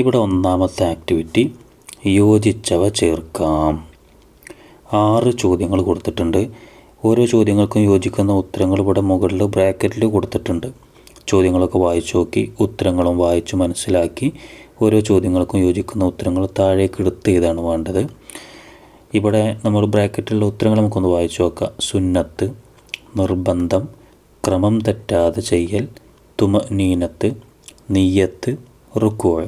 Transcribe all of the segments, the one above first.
ഇവിടെ ഒന്നാമത്തെ ആക്ടിവിറ്റി യോജിച്ചവ ചേർക്കാം. ആറ് ചോദ്യങ്ങൾ കൊടുത്തിട്ടുണ്ട്. ഓരോ ചോദ്യങ്ങൾക്കും യോജിക്കുന്ന ഉത്തരങ്ങൾ ഇവിടെ മുകളിൽ ബ്രാക്കറ്റിൽ കൊടുത്തിട്ടുണ്ട്. ചോദ്യങ്ങളൊക്കെ വായിച്ചു നോക്കി ഉത്തരങ്ങളും വായിച്ച് മനസ്സിലാക്കി ഓരോ ചോദ്യങ്ങൾക്കും യോജിക്കുന്ന ഉത്തരങ്ങൾ താഴേക്ക് എടുത്ത് ചെയ്താണ് വേണ്ടത്? ഇവിടെ നമ്മൾ ബ്രാക്കറ്റിലുള്ള ഉത്തരങ്ങൾ നമുക്കൊന്ന് വായിച്ചു നോക്കാം. സുന്നത്ത് നിർബന്ധം ക്രമം തെറ്റാതെ ചെയ്യൽ തുമ നീനത്ത് നീയത്ത് റുക്കോഴ്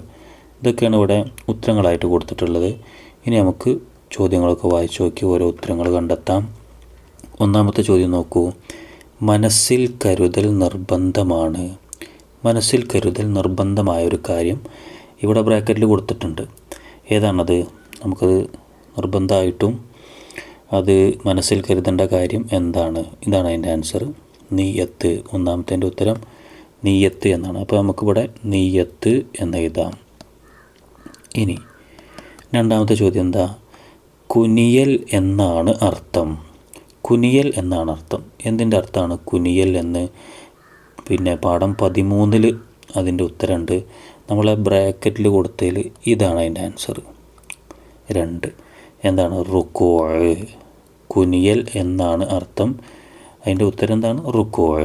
ഇതൊക്കെയാണ് ഇവിടെ ഉത്തരങ്ങളായിട്ട് കൊടുത്തിട്ടുള്ളത്. ഇനി നമുക്ക് ചോദ്യങ്ങളൊക്കെ വായിച്ചു നോക്കി ഓരോ ഉത്തരങ്ങൾ കണ്ടെത്താം. ഒന്നാമത്തെ ചോദ്യം നോക്കൂ. മനസ്സിൽ കരുതൽ നിർബന്ധമാണ്. മനസ്സിൽ കരുതൽ നിർബന്ധമായ ഒരു കാര്യം ഇവിടെ ബ്രാക്കറ്റിൽ കൊടുത്തിട്ടുണ്ട്. ഏതാണത്? നമുക്കത് നിർബന്ധമായിട്ടും അത് മനസ്സിൽ കരുതേണ്ട കാര്യം എന്താണ്? ഇതാണ് അതിന്റെ ആൻസർ. നീയത്ത്. ഒന്നാമത്തെ ഉത്തരം നീയത്ത് എന്നാണ്. അപ്പോൾ നമുക്കിവിടെ നീയത്ത് എന്ന് എഴുതാം. ഇനി രണ്ടാമത്തെ ചോദ്യം എന്താ? കുനിയൽ എന്നാണ് അർത്ഥം. കുനിയൽ എന്നാണ് അർത്ഥം. എന്തിന്റെ അർത്ഥമാണ് കുനിയൽ എന്ന്? പിന്നെ പാഠം പതിമൂന്നിൽ അതിന്റെ ഉത്തരമുണ്ട്. നമ്മളെ ബ്രാക്കറ്റിൽ കൊടുത്തതിൽ ഇതാണ് അതിന്റെ ആൻസർ. രണ്ട്. എന്താണ്? റുക്കോ. കുനിയൽ എന്നാണ് അർത്ഥം. അതിന്റെ ഉത്തരം എന്താണ്? റുക്കോ.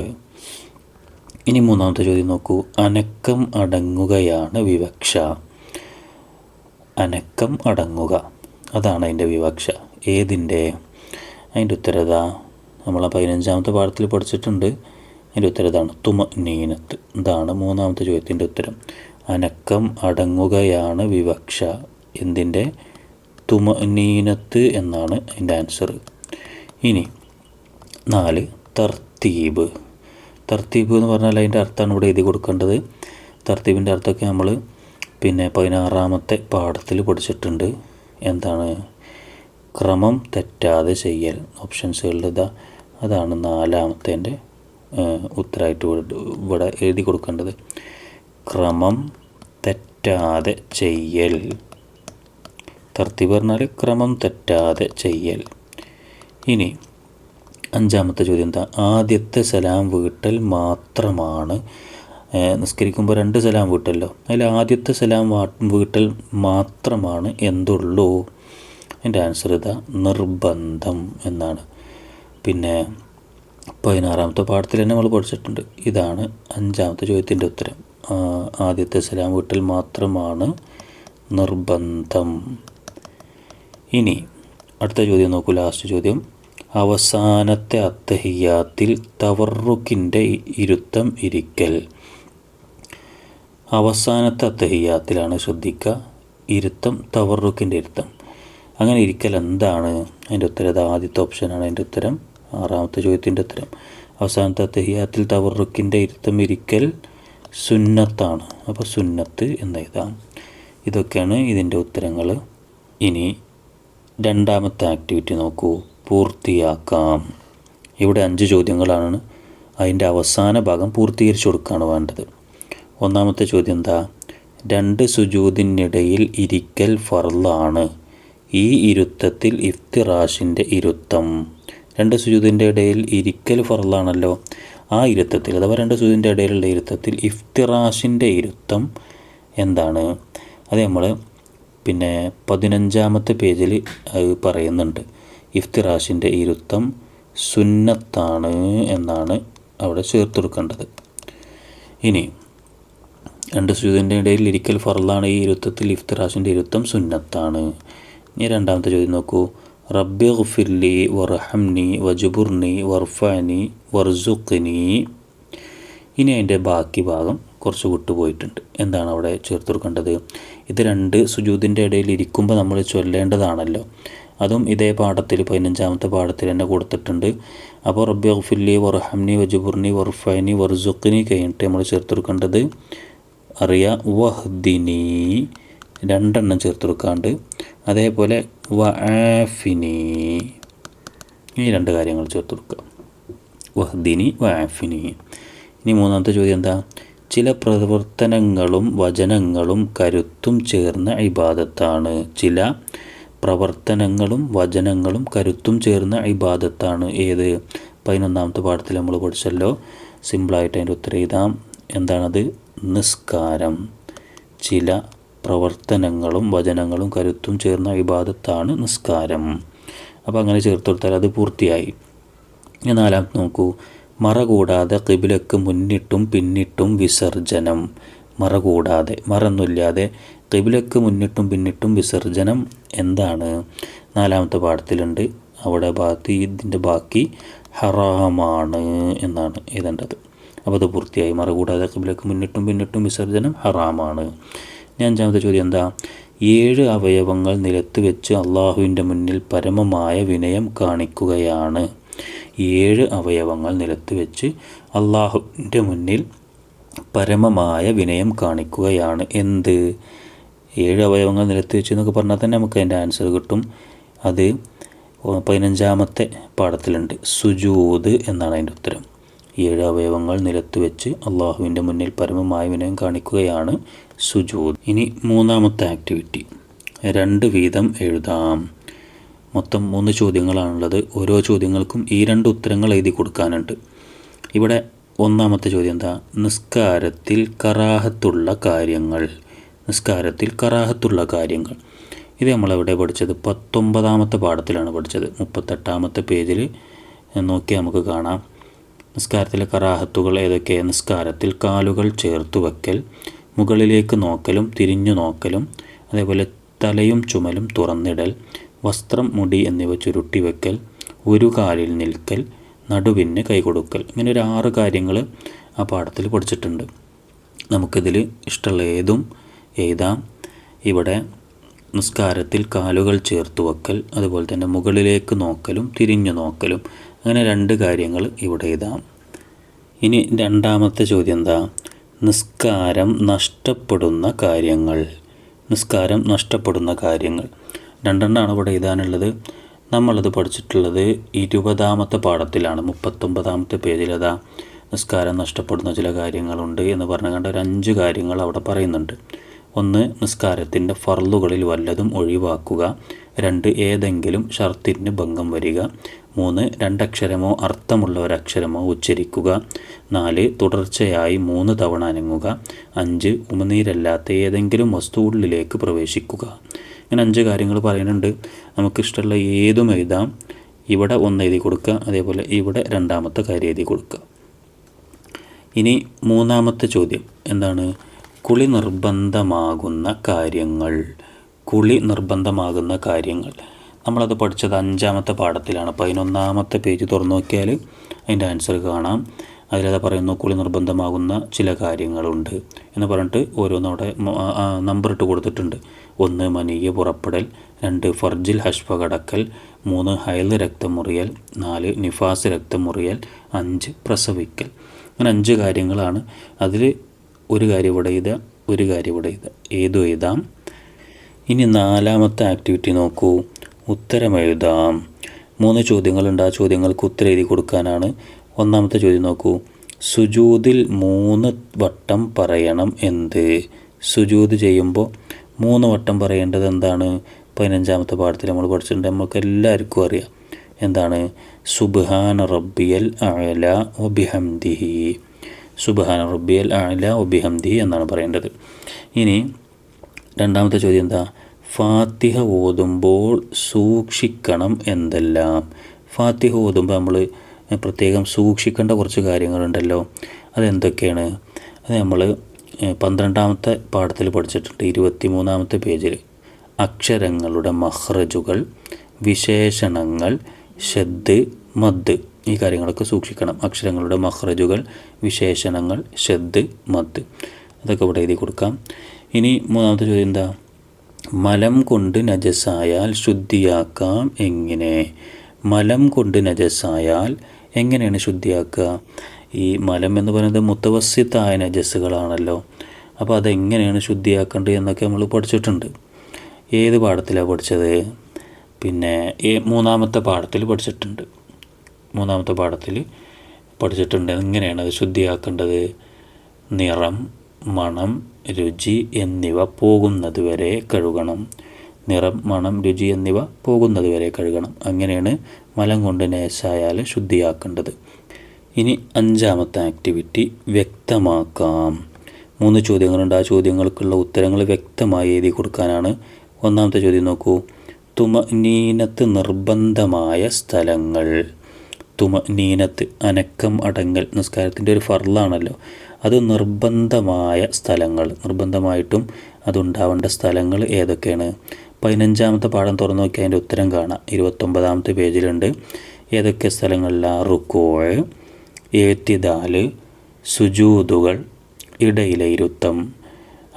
ഇനി മൂന്നാമത്തെ ചോദ്യം നോക്കൂ. അനക്കം അടങ്ങുകയാണ് വിവക്ഷ. അനക്കം അടങ്ങുക. അതാണ് അതിന്റെ വിവക്ഷ. ഏതിന്റെ? അതിന്റെ ഉത്തരത. നമ്മൾ പതിനഞ്ചാമത്തെ പാഠത്തിൽ പഠിച്ചിട്ടുണ്ട്. അതിന്റെ ഉത്തരതാണ് തുമ നീനത്ത് ഇതാണ് മൂന്നാമത്തെ ചോദ്യത്തിന്റെ ഉത്തരം. അനക്കം അടങ്ങുകയാണ് വിവക്ഷ. എന്തിന്റെ? തുമ നീനത്ത് എന്നാണ് അതിന്റെ ആൻസർ. ഇനി നാല് തർത്തീബ്. തർത്തീബ് എന്ന് പറഞ്ഞാൽ അതിന്റെ അർത്ഥമാണ് ഇവിടെ എഴുതി കൊടുക്കേണ്ടത്. തർത്തീബിന്റെ അർത്ഥമൊക്കെ നമ്മൾ പിന്നെ പതിനാറാമത്തെ പാഠത്തിൽ പഠിച്ചിട്ടുണ്ട്. എന്താണ്? ക്രമം തെറ്റാതെ ചെയ്യൽ. ഓപ്ഷൻസുകളിൽ ഇതാ അതാണ് നാലാമത്തേന്റെ ഉത്തരമായിട്ട് ഇവിടെ എഴുതി കൊടുക്കേണ്ടത്. ക്രമം തെറ്റാതെ ചെയ്യൽ. തർത്തി പറഞ്ഞാൽ ക്രമം തെറ്റാതെ ചെയ്യൽ. ഇനി അഞ്ചാമത്തെ ചോദ്യം എന്താ? ആദ്യത്തെ സലാം വീട്ടൽ മാത്രമാണ് നിസ്കരിക്കുമ്പോൾ രണ്ട് സലാം വീട്ടല്ലോ. അതിൽ ആദ്യത്തെ സലാം വീട്ടൽ മാത്രമാണ് എന്തുള്ളൂ. എന്റെ ആൻസർ ഇതാ നിർബന്ധം എന്നാണ്. പിന്നെ പതിനാറാമത്തെ പാഠത്തിൽ തന്നെ നമ്മൾ പഠിച്ചിട്ടുണ്ട്. ഇതാണ് അഞ്ചാമത്തെ ചോദ്യത്തിന്റെ ഉത്തരം. ആദ്യത്തെ സലാം വീട്ടൽ മാത്രമാണ് നിർബന്ധം. ഇനി അടുത്ത ചോദ്യം നോക്കൂ ലാസ്റ്റ് ചോദ്യം. അവസാനത്തെ അത്തഹിയാത്തിൽ തവറുക്കിന്റെ ഇരുത്തം ഇരിക്കൽ. അവസാനത്തെ അത്തഹിയാത്തിലാണ് ശ്രദ്ധിക്കുക. ഇരുത്തം തവറുക്കിന്റെ ഇരുത്തം. അങ്ങനെ ഇരിക്കൽ എന്താണ്? അതിന്റെ ഉത്തരം അത് ആദ്യത്തെ ഓപ്ഷനാണ്. അതിന്റെ ഉത്തരം ആറാമത്തെ ചോദ്യത്തിന്റെ ഉത്തരം. അവസാനത്തെ അത്തഹിയാത്തിൽ തവറുക്കിന്റെ ഇരുത്തം ഇരിക്കൽ സുന്നത്താണ്. അപ്പോൾ സുന്നത്ത് എന്ന് ഇതൊക്കെയാണ് ഇതിന്റെ ഉത്തരങ്ങൾ. ഇനി രണ്ടാമത്തെ ആക്ടിവിറ്റി നോക്കൂ. പൂർത്തിയാക്കാം. ഇവിടെ അഞ്ച് ചോദ്യങ്ങളാണ്. അതിന്റെ അവസാന ഭാഗം പൂർത്തീകരിച്ചു കൊടുക്കുകയാണ് വേണ്ടത്. ഒന്നാമത്തെ ചോദ്യം എന്താ രണ്ട് സുജൂതിനിടയിൽ ഇരിക്കൽ ഫർലാണ് ഈ ഇരുത്തത്തിൽ ഇഫ്തിറാഷിന്റെ ഇരുത്തം. രണ്ട് സുജൂതിന്റെ ഇടയിൽ ഇരിക്കൽ ഫർലാണല്ലോ ആ ഇരുത്തത്തിൽ അഥവാ രണ്ട് സുജൂതിന്റെ ഇടയിലുള്ള ഇരുത്തത്തിൽ ഇഫ്തിറാഷിന്റെ ഇരുത്തം എന്താണ്? അത് നമ്മൾ പിന്നെ പതിനഞ്ചാമത്തെ പേജിൽ അത് പറയുന്നുണ്ട്. ഇഫ്തിറാഷിന്റെ ഇരുത്തം സുന്നത്താണ് എന്നാണ് അവിടെ ചേർത്ത് കൊടുക്കേണ്ടത്. ഇനി രണ്ട് സുജൂതിന്റെ ഇടയിൽ ഇരിക്കൽ ഫറലാണ് ഈ ഇരുത്തത്തിൽ ഇഫ്തിറാഷിന്റെ ഇരുത്തം സുന്നത്താണ്. ഇനി രണ്ടാമത്തെ ചോദ്യം നോക്കൂ. റബ്ബി ഗുഫിർലി വർഹംനി വജുബുർനി വർഫാനി വർസുഖ്നി. ഇനി അതിന്റെ ബാക്കി ഭാഗം കുറച്ച് വിട്ടുപോയിട്ടുണ്ട്. എന്താണ് അവിടെ ചേർത്ത് കൊടുക്കേണ്ടത് ഇത് രണ്ട് സുജൂതിന്റെ ഇടയിൽ ഇരിക്കുമ്പോൾ നമ്മൾ ചൊല്ലേണ്ടതാണല്ലോ. അതും ഇതേ പാഠത്തിൽ പതിനഞ്ചാമത്തെ പാഠത്തിൽ തന്നെ കൊടുത്തിട്ടുണ്ട്. അപ്പോൾ റബ്ബി ഗുഫില്ലി വർഹംനി വജുബുർനി വർഫാനി വർസുഖ്നി കഴിഞ്ഞിട്ട് നമ്മൾ ചേർത്ത് കൊടുക്കേണ്ടത് അറിയാം വഹ്ദിനി രണ്ടെണ്ണം ചേർത്ത് കൊടുക്കാണ്ട് അതേപോലെ വആഫിനി ഈ രണ്ട് കാര്യങ്ങൾ ചേർത്ത് കൊടുക്കുക വഹ്ദിനി വആഫിനി ഇനി മൂന്നാമത്തെ ചോദ്യം എന്താ? ചില പ്രവർത്തനങ്ങളും വചനങ്ങളും കരുത്തും ചേർന്ന ഇബാദത്താണ്. ചില പ്രവർത്തനങ്ങളും വചനങ്ങളും കരുത്തും ചേർന്ന ഇബാദത്താണ്. ഏത്? പതിനൊന്നാമത്തെ പാഠത്തിൽ നമ്മൾ പഠിച്ചല്ലോ. സിമ്പിളായിട്ട് അതിന്റെ ഉത്തരം എഴുതാം. എന്താണത്? നിസ്കാരം. ചില പ്രവർത്തനങ്ങളും വചനങ്ങളും കരുത്തും ചേർന്ന വിഭാഗത്താണ് നിസ്കാരം. അപ്പോൾ അങ്ങനെ ചേർത്ത് കൊടുത്താൽ അത് പൂർത്തിയായി. ഇനി നാലാം നോക്കൂ. മറ കൂടാതെ കിബിലക്ക് മുന്നിട്ടും പിന്നിട്ടും വിസർജനം മറ കൂടാതെ മറന്നില്ലാതെ കിബിലക്ക് മുന്നിട്ടും പിന്നിട്ടും വിസർജനം എന്താണ്? നാലാമത്തെ പാഠത്തിലുണ്ട്. അവിടെ ബാക്കി ഇതിന്റെ ബാക്കി ഹറാമാണ് എന്നാണ് എഴുതേണ്ടത്. അപ്പോൾ അത് പൂർത്തിയായി. മറുകൂടാതെ കിബിലക്ക് മുന്നിട്ടും പിന്നിട്ടും വിസർജനം ഹറാമാണ്. ഞാൻ അഞ്ചാമത്തെ ചോദ്യം എന്താ? ഏഴ് അവയവങ്ങൾ നിലത്ത് വെച്ച് അള്ളാഹുവിന്റെ മുന്നിൽ പരമമായ വിനയം കാണിക്കുകയാണ്. ഏഴ് അവയവങ്ങൾ നിലത്ത് വെച്ച് അള്ളാഹുവിന്റെ മുന്നിൽ പരമമായ വിനയം കാണിക്കുകയാണ്. എന്ത്? ഏഴ് അവയവങ്ങൾ നിലത്ത് വെച്ച് എന്നൊക്കെ പറഞ്ഞാൽ തന്നെ നമുക്ക് അതിന്റെ ആൻസർ കിട്ടും. അത് പതിനഞ്ചാമത്തെ പാഠത്തിലുണ്ട്. സുജൂത് എന്നാണ് അതിന്റെ ഉത്തരം. ഏഴ് അവയവങ്ങൾ നിലത്ത് വെച്ച് അള്ളാഹുവിന്റെ മുന്നിൽ പരമമായ വിനയം കാണിക്കുകയാണ് സുജൂദ്. ഇനി മൂന്നാമത്തെ ആക്ടിവിറ്റി. രണ്ട് വീതം എഴുതാം. മൊത്തം മൂന്ന് ചോദ്യങ്ങളാണുള്ളത്. ഓരോ ചോദ്യങ്ങൾക്കും ഈ രണ്ട് ഉത്തരങ്ങൾ എഴുതി കൊടുക്കാനുണ്ട്. ഇവിടെ ഒന്നാമത്തെ ചോദ്യം എന്താ? നിസ്കാരത്തിൽ കറാഹത്തുള്ള കാര്യങ്ങൾ. നിസ്കാരത്തിൽ കറാഹത്തുള്ള കാര്യങ്ങൾ. ഇത് നമ്മളെവിടെ പഠിച്ചത്? പത്തൊമ്പതാമത്തെ പാഠത്തിലാണ് പഠിച്ചത്. മുപ്പത്തെട്ടാമത്തെ പേജിൽ നോക്കി നമുക്ക് കാണാം. നിസ്കാരത്തിലെ കറാഹത്തുകൾ ഏതൊക്കെ? നിസ്കാരത്തിൽ കാലുകൾ ചേർത്ത് വയ്ക്കൽ മുകളിലേക്ക് നോക്കലും തിരിഞ്ഞു നോക്കലും അതേപോലെ തലയും ചുമലും തുറന്നിടൽ വസ്ത്രം മുടി എന്നിവ ചുരുട്ടി വെക്കൽ ഒരു കാലിൽ നിൽക്കൽ നടുവിന് കൈകൊടുക്കൽ ഇങ്ങനെ ഒരു ആറ് കാര്യങ്ങൾ ആ പാഠത്തിൽ പഠിച്ചിട്ടുണ്ട്. നമുക്കിതിൽ ഇഷ്ടമുള്ള ഏതും എഴുതാം. ഇവിടെ നിസ്കാരത്തിൽ കാലുകൾ ചേർത്ത് വയ്ക്കൽ അതുപോലെ തന്നെ മുകളിലേക്ക് നോക്കലും തിരിഞ്ഞു നോക്കലും അങ്ങനെ രണ്ട് കാര്യങ്ങൾ ഇവിടെ എഴുതാം ഇനി രണ്ടാമത്തെ ചോദ്യം എന്താ? നിസ്കാരം നഷ്ടപ്പെടുന്ന കാര്യങ്ങൾ. നിസ്കാരം നഷ്ടപ്പെടുന്ന കാര്യങ്ങൾ. രണ്ടെണ്ണമാണ് ഇവിടെ എഴുതാനുള്ളത്. നമ്മളത് പഠിച്ചിട്ടുള്ളത് ഇരുപതാമത്തെ പാഠത്തിലാണ്. മുപ്പത്തൊമ്പതാമത്തെ പേജിലതാ നിസ്കാരം നഷ്ടപ്പെടുന്ന ചില കാര്യങ്ങളുണ്ട് എന്ന് പറഞ്ഞു കണ്ട ഒരു അഞ്ച് കാര്യങ്ങൾ അവിടെ പറയുന്നുണ്ട്. ഒന്ന് നിസ്കാരത്തിന്റെ ഫർളുകളിൽ വല്ലതും ഒഴിവാക്കുക. രണ്ട് ഏതെങ്കിലും ഷർത്തിന് ഭംഗം വരിക. മൂന്ന് രണ്ടക്ഷരമോ അർത്ഥമുള്ള ഒരക്ഷരമോ ഉച്ചരിക്കുക. നാല് തുടർച്ചയായി മൂന്ന് തവണ അനങ്ങുക. അഞ്ച് ഉമനീരല്ലാത്ത ഏതെങ്കിലും വസ്തു ഉള്ളിലേക്ക് പ്രവേശിക്കുക. ഇങ്ങനെ അഞ്ച് കാര്യങ്ങൾ പറയുന്നുണ്ട്. നമുക്കിഷ്ടമുള്ള ഏതും എഴുതാം. ഇവിടെ ഒന്ന് എഴുതി കൊടുക്കുക അതേപോലെ ഇവിടെ രണ്ടാമത്തെ കാര്യം എഴുതി കൊടുക്കുക. ഇനി മൂന്നാമത്തെ ചോദ്യം. എന്താണ്? കുളി നിർബന്ധമാകുന്ന കാര്യങ്ങൾ. കുളി നിർബന്ധമാകുന്ന കാര്യങ്ങൾ. നമ്മളത് പഠിച്ചത് അഞ്ചാമത്തെ പാഠത്തിലാണ്. പതിനൊന്നാമത്തെ പേജ് തുറന്നു നോക്കിയാൽ അതിന്റെ ആൻസർ കാണാം. അതിലത് പറയുന്നു കുളി നിർബന്ധമാകുന്ന ചില കാര്യങ്ങളുണ്ട് എന്ന് പറഞ്ഞിട്ട് ഓരോന്നവിടെ നമ്പർ ഇട്ട് കൊടുത്തിട്ടുണ്ട്. ഒന്ന് മനീയ പുറപ്പെടൽ. രണ്ട് ഫർജിൽ ഹഷ്ഫ കടക്കൽ മൂന്ന് ഹൈൽ രക്തമുറിയൽ. നാല് നിഫാസ് രക്തമുറിയൽ. അഞ്ച് പ്രസവിക്കൽ. അങ്ങനെ അഞ്ച് കാര്യങ്ങളാണ്. അതിൽ ഒരു കാര്യം ഇവിടെ എഴുതുക ഒരു കാര്യം ഇവിടെ എഴുതുക. ഏതും എഴുതാം? ഇനി നാലാമത്തെ ആക്ടിവിറ്റി നോക്കൂ. ഉത്തരം എഴുതാം. മൂന്ന് ചോദ്യങ്ങളുണ്ട്. ആ ചോദ്യങ്ങൾക്ക് ഉത്തരം എഴുതി കൊടുക്കാനാണ് ഒന്നാമത്തെ ചോദ്യം നോക്കൂ. സുജൂതിൽ മൂന്ന് വട്ടം പറയണം എന്ത്? സുജൂത് ചെയ്യുമ്പോൾ മൂന്ന് വട്ടം പറയേണ്ടത് എന്താണ്? പതിനഞ്ചാമത്തെ പാഠത്തിൽ നമ്മൾ പഠിച്ചിട്ടുണ്ട്. നമുക്ക് എല്ലാവർക്കും അറിയാം. എന്താണ്? സുബ്ഹാന റബ്ബിയൽ അല ഒബിഹംദിഹി സുബ്ഹാന റബ്ബിയൽ അല ഒബിഹംദിഹി എന്നാണ് പറയേണ്ടത്. ഇനി രണ്ടാമത്തെ ചോദ്യം എന്താ? ഫാത്തിഹ ഓതുമ്പോൾ സൂക്ഷിക്കണം എന്തെല്ലാം? ഫാത്തിഹ ഓതുമ്പോൾ നമ്മൾ പ്രത്യേകം സൂക്ഷിക്കേണ്ട കുറച്ച് കാര്യങ്ങളുണ്ടല്ലോ. അതെന്തൊക്കെയാണ്? അത് നമ്മൾ പന്ത്രണ്ടാമത്തെ പാഠത്തിൽ പഠിച്ചിട്ടുണ്ട്. ഇരുപത്തി മൂന്നാമത്തെ പേജിൽ അക്ഷരങ്ങളുടെ മഹ്റജുകൾ വിശേഷണങ്ങൾ ഷദ് മദ്. ഈ കാര്യങ്ങളൊക്കെ സൂക്ഷിക്കണം. അക്ഷരങ്ങളുടെ മഹ്റജുകൾ വിശേഷണങ്ങൾ ഷദ് മദ്. അതൊക്കെ ഇവിടെ എഴുതി കൊടുക്കാം. ഇനി മൂന്നാമത്തെ ചോദ്യം എന്താ? മലം കൊണ്ട് നജസായാൽ ശുദ്ധിയാക്കാം എങ്ങനെ? മലം കൊണ്ട് നജസായാൽ എങ്ങനെയാണ് ശുദ്ധിയാക്കുക? ഈ മലം എന്ന് പറയുന്നത് മുത്തവസ്യത്തായ നജസ്സുകളാണല്ലോ. അപ്പോൾ അതെങ്ങനെയാണ് ശുദ്ധിയാക്കേണ്ടത് എന്നൊക്കെ നമ്മൾ പഠിച്ചിട്ടുണ്ട്. ഏത് പാഠത്തിലാണ് പഠിച്ചത്? പിന്നെ മൂന്നാമത്തെ പാഠത്തിൽ പഠിച്ചിട്ടുണ്ട്. മൂന്നാമത്തെ പാഠത്തിൽ പഠിച്ചിട്ടുണ്ട്. എങ്ങനെയാണ് അത് ശുദ്ധിയാക്കേണ്ടത്? നിറം മണം രുചി എന്നിവ പോകുന്നതുവരെ കഴുകണം. നിറം മണം രുചി എന്നിവ പോകുന്നതുവരെ കഴുകണം. അങ്ങനെയാണ് മലം കൊണ്ട് നേശായാൽ ശുദ്ധിയാക്കേണ്ടത്. ഇനി അഞ്ചാമത്തെ ആക്ടിവിറ്റി വ്യക്തമാക്കാം. മൂന്ന് ചോദ്യങ്ങളുണ്ട്. ആ ചോദ്യങ്ങൾക്കുള്ള ഉത്തരങ്ങൾ വ്യക്തമായി എഴുതി കൊടുക്കാനാണ്. ഒന്നാമത്തെ ചോദ്യം നോക്കൂ. തുമനീനത്ത് നിർബന്ധമായ സ്ഥലങ്ങൾ. തുമനീനത്ത് അനക്കം അടങ്ങൽ. നിസ്കാരത്തിന്റെ ഒരു ഫർലാണല്ലോ അത് നിർബന്ധമായ സ്ഥലങ്ങൾ നിർബന്ധമായിട്ടും അതുണ്ടാവേണ്ട സ്ഥലങ്ങൾ ഏതൊക്കെയാണ്? പതിനഞ്ചാമത്തെ പാഠം തുറന്നു നോക്കി അതിന്റെ ഉത്തരം കാണാം. ഇരുപത്തൊമ്പതാമത്തെ പേജിലുണ്ട്. ഏതൊക്കെ സ്ഥലങ്ങളിലാണ് റുക്കോഴ് ഏത്തിദാൽ സുജൂതുകൾ ഇടയിലെ ഇരുത്തം.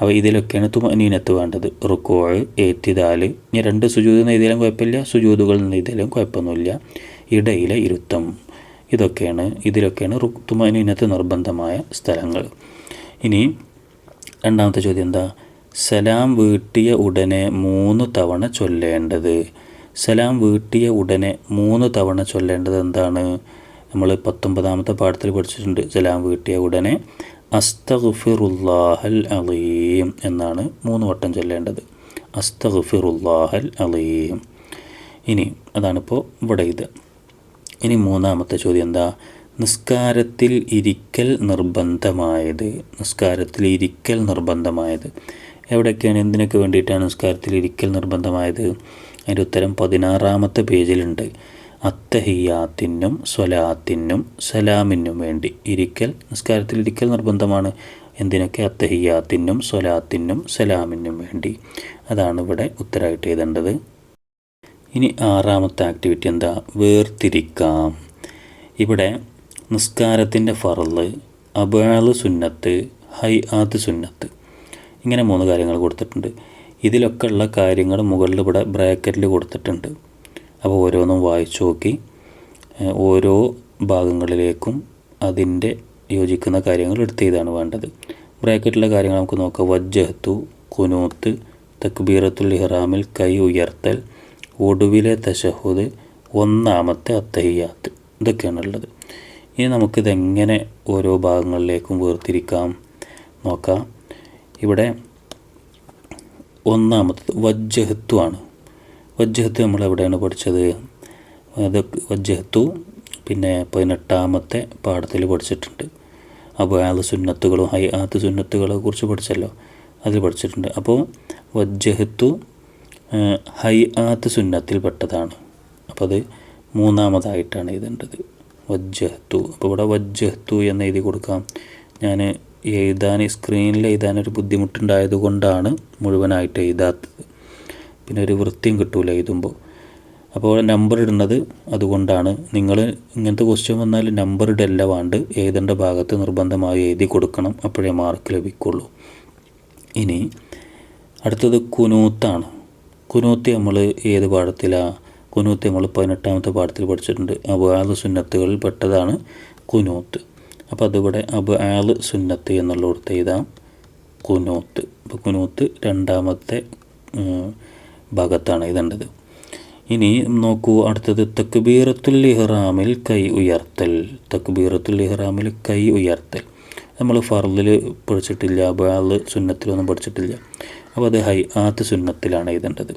അപ്പോൾ ഇതിലൊക്കെയാണ് തുമനീനത്ത് വേണ്ടത്. റുക്കോഴ് ഏത്തിദാൽ ഇനി രണ്ട് സുജൂത് എഴുതിയാലും കുഴപ്പമില്ല. സുജൂതുകൾ നെയ്തലും കുഴപ്പമൊന്നുമില്ല. ഇടയിലെ ഇരുത്തം. ഇതൊക്കെയാണ് ഇതിലൊക്കെയാണ് റുക്തുമാനീനത്ത് തുമനീനത്ത് നിർബന്ധമായ സ്ഥലങ്ങൾ. ഇനി രണ്ടാമത്തെ ചോദ്യം എന്താ? സലാം വീട്ടിയ ഉടനെ മൂന്ന് തവണ ചൊല്ലേണ്ടത്. സലാം വീട്ടിയ ഉടനെ മൂന്ന് തവണ ചൊല്ലേണ്ടത് എന്താണ്? നമ്മൾ പത്തൊമ്പതാമത്തെ പാഠത്തിൽ പഠിച്ചിട്ടുണ്ട്. സലാം വീട്ടിയ ഉടനെ അസ്തഗ്ഫിറുല്ലാഹൽ അലീം എന്നാണ് മൂന്ന് വട്ടം ചൊല്ലേണ്ടത്. അസ്തഗ്ഫിറുല്ലാഹൽ അലീം. ഇനി അതാണിപ്പോൾ ഇവിടെ ഇത്. ഇനി മൂന്നാമത്തെ ചോദ്യം എന്താ? നിസ്കാരത്തിൽ ഇരിക്കൽ നിർബന്ധമായത്. നിസ്കാരത്തിൽ ഇരിക്കൽ നിർബന്ധമായത്. എവിടെയൊക്കെയാണ്? എന്തിനൊക്കെ വേണ്ടിയിട്ടാണ് നിസ്കാരത്തിൽ ഇരിക്കൽ നിർബന്ധമായത്? അതിന്റെ ഉത്തരം പതിനാറാമത്തെ പേജിലുണ്ട്. അത്തഹിയാത്തിനും സ്വലാത്തിനും സലാമിനും വേണ്ടി ഇരിക്കൽ നിസ്കാരത്തിൽ ഇരിക്കൽ നിർബന്ധമാണ്. എന്തിനൊക്കെ? അത്തഹിയാത്തിനും സ്വലാത്തിനും സലാമിനും വേണ്ടി. അതാണ് ഇവിടെ ഉത്തരമായിട്ട് എഴുതേണ്ടത്. ഇനി ആറാമത്തെ ആക്ടിവിറ്റി എന്താ? വേർതിരിക്കാം. ഇവിടെ നിസ്കാരത്തിന്റെ ഫറൽ അബാൾ സുന്നത്ത് ഹൈ ആത്ത് സുന്നത്ത്. ഇങ്ങനെ മൂന്ന് കാര്യങ്ങൾ കൊടുത്തിട്ടുണ്ട്. ഇതിലൊക്കെ ഉള്ള കാര്യങ്ങൾ മുകളിൽ ഇവിടെ ബ്രാക്കറ്റിൽ കൊടുത്തിട്ടുണ്ട്. അപ്പോൾ ഓരോന്നും വായിച്ചു നോക്കി. ഓരോ ഭാഗങ്ങളിലേക്കും അതിന്റെ യോജിക്കുന്ന കാര്യങ്ങൾ എടുത്ത് ചെയ്താണ് വേണ്ടത്. ബ്രാക്കറ്റിലെ കാര്യങ്ങൾ നമുക്ക് നോക്കാം. വജ്ജഹത്തു കുനൂത്ത് തക്ബീറത്തുൽ ഇഹ്റാമിൽ കൈ ഉയർത്തൽ ഒടുവിലെ തശഹുദ് ഒന്നാമത്തെ അത്തഹിയാത്ത്. ഇതൊക്കെയാണുള്ളത്. ഇനി നമുക്കിതെങ്ങനെ ഓരോ ഭാഗങ്ങളിലേക്കും വേർതിരിക്കാം? നോക്കാം. ഇവിടെ ഒന്നാമത്തത് വജ്ജഹത്വ ആണ് വജ്ജഹത്ത് നമ്മൾ എവിടെയാണ് പഠിച്ചത്? അത് വജ്ജഹത്തു പിന്നെ പതിനെട്ടാമത്തെ പാഠത്തിൽ പഠിച്ചിട്ടുണ്ട്. അപ്പോൾ ആത് സുന്നത്തുകളും ഹൈ ആത്ത് സുന്നത്തുകളെ കുറിച്ച് പഠിച്ചല്ലോ. അതിൽ പഠിച്ചിട്ടുണ്ട്. അപ്പോൾ വജ്ജഹത്തു ഹൈ ആത്ത് സുന്നത്തിൽപ്പെട്ടതാണ്. അപ്പോൾ അത് മൂന്നാമതായിട്ടാണ് എഴുതേണ്ടത്. വജ്ജഹത്തു. അപ്പോൾ ഇവിടെ വജ്ജഹത്തു എന്ന് എഴുതി കൊടുക്കാം. ഞാൻ എഴുതാൻ സ്ക്രീനിൽ എഴുതാനൊരു ബുദ്ധിമുട്ടുണ്ടായത് കൊണ്ടാണ് മുഴുവനായിട്ട് എഴുതാത്തത്. പിന്നെ ഒരു വൃത്തിയും കിട്ടൂല എഴുതുമ്പോൾ അപ്പോൾ നമ്പർ ഇടുന്നത് അതുകൊണ്ടാണ്. നിങ്ങൾ ഇങ്ങനത്തെ ക്വസ്റ്റ്യൻ വന്നാൽ നമ്പർ ഇടല്ല വേണ്ട. എഴുതേണ്ട ഭാഗത്ത് നിർബന്ധമായി എഴുതി കൊടുക്കണം. അപ്പോഴേ മാർക്ക് ലഭിക്കുള്ളൂ. ഇനി അടുത്തത് കുനൂത്താണ്. കുനൂത്ത് നമ്മൾ ഏത് പാഠത്തിലാണ് കുനൂത്ത് നമ്മൾ പതിനെട്ടാമത്തെ പാഠത്തിൽ പഠിച്ചിട്ടുണ്ട്. അബാദ് സുന്നത്തുകളിൽ പെട്ടതാണ് കുനൂത്ത്. അപ്പോൾ അതിവിടെ അബ് ആൾ സുന്നത്ത് എന്നുള്ളിടത്ത് എഴുതാം. കുനൂത്ത്. അപ്പോൾ കുനൂത്ത് രണ്ടാമത്തെ ഭാഗത്താണ് എഴുതേണ്ടത്. ഇനി നോക്കൂ അടുത്തത് തക്ബീറത്തുൽ ഇഹ്റാമിൽ കൈ ഉയർത്തൽ. തക്ബീറത്തുൽ ഇഹ്റാമിൽ കൈ ഉയർത്തൽ. നമ്മൾ ഫർദിൽ പഠിച്ചിട്ടില്ല ബാൾ സുന്നത്തിലൊന്നും പഠിച്ചിട്ടില്ല. അപ്പോൾ അത് ഹൈ ആത്ത് സുന്നത്തിലാണ് എഴുതേണ്ടത്.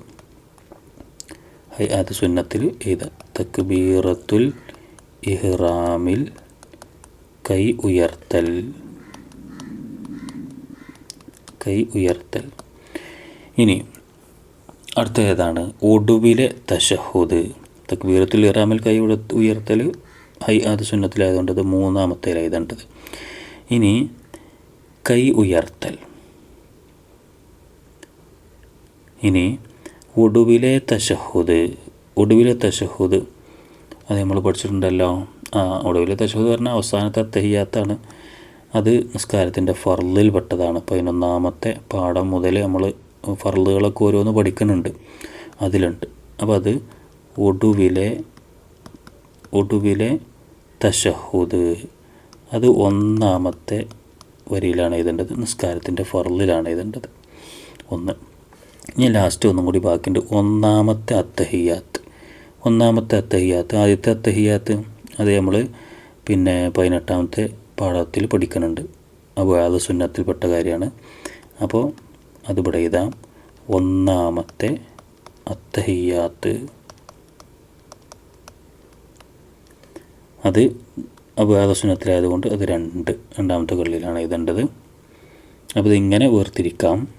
ഹൈ ആത്ത് സുന്നത്തിൽ എഴുതാം. തക്ബീറത്തുൽ ഇഹ്റാമിൽ കൈ ഉയർത്തൽ. കൈ ഉയർത്തൽ. ഇനി അടുത്ത ഏതാണ്? ഒടുവിലെ തശഹുദ്. തക്ബീറത്തുൽ ഇറാമിൽ കൈ ഉയർത്തൽ ഹൈ ആദ് സുന്നത്തിലായതുകൊണ്ട് അത് ഇനി കൈ ഉയർത്തൽ. ഇനി ഒടുവിലെ തശഹുദ് ഒടുവിലെ തശഹുദ്. അത് നമ്മൾ പഠിച്ചിട്ടുണ്ടല്ലോ. ആ ഒടുവിലെ തശഹുദ് പറഞ്ഞാൽ അവസാനത്തെ തെഹിയാത്താണ് അത് നിസ്കാരത്തിന്റെ ഫർലിൽ പെട്ടതാണ് പതിനൊന്നാമത്തെ പാഠം മുതൽ നമ്മൾ ഫർലുകളൊക്കെ ഓരോന്ന് പഠിക്കുന്നുണ്ട്. അതിലുണ്ട്. അപ്പോൾ അത് ഒടുവിലെ ഒടുവിലെ തശഹുദ്. അത് ഒന്നാമത്തെ വരിയിലാണ് എഴുതേണ്ടത്. നിസ്കാരത്തിന്റെ ഫർലിലാണ് എഴുതേണ്ടത്. ഒന്ന്. ഇനി ലാസ്റ്റ് ഒന്നും കൂടി ബാക്കിയുണ്ട്. ഒന്നാമത്തെ അത്തഹിയാത്ത്. ഒന്നാമത്തെ അത്തഹിയാത്ത്. ആദ്യത്തെ അത്തഹിയാത്ത് അത് നമ്മൾ പിന്നെ പതിനെട്ടാമത്തെ പാഠത്തിൽ പഠിക്കുന്നുണ്ട്. അപ്പോൾ അത് സുന്നത്തിൽപ്പെട്ട കാര്യമാണ്. അപ്പോൾ അതിവിടെ എഴുതാം. ഒന്നാമത്തെ അത്തഹിയാത്ത്. അത് അപവാദ സുന്നത്തിലായതുകൊണ്ട് അത് രണ്ട്. രണ്ടാമത്തെ കള്ളിയിലാണ് എഴുതേണ്ടത്. അപ്പോൾ ഇതിങ്ങനെ വേർതിരിക്കാം.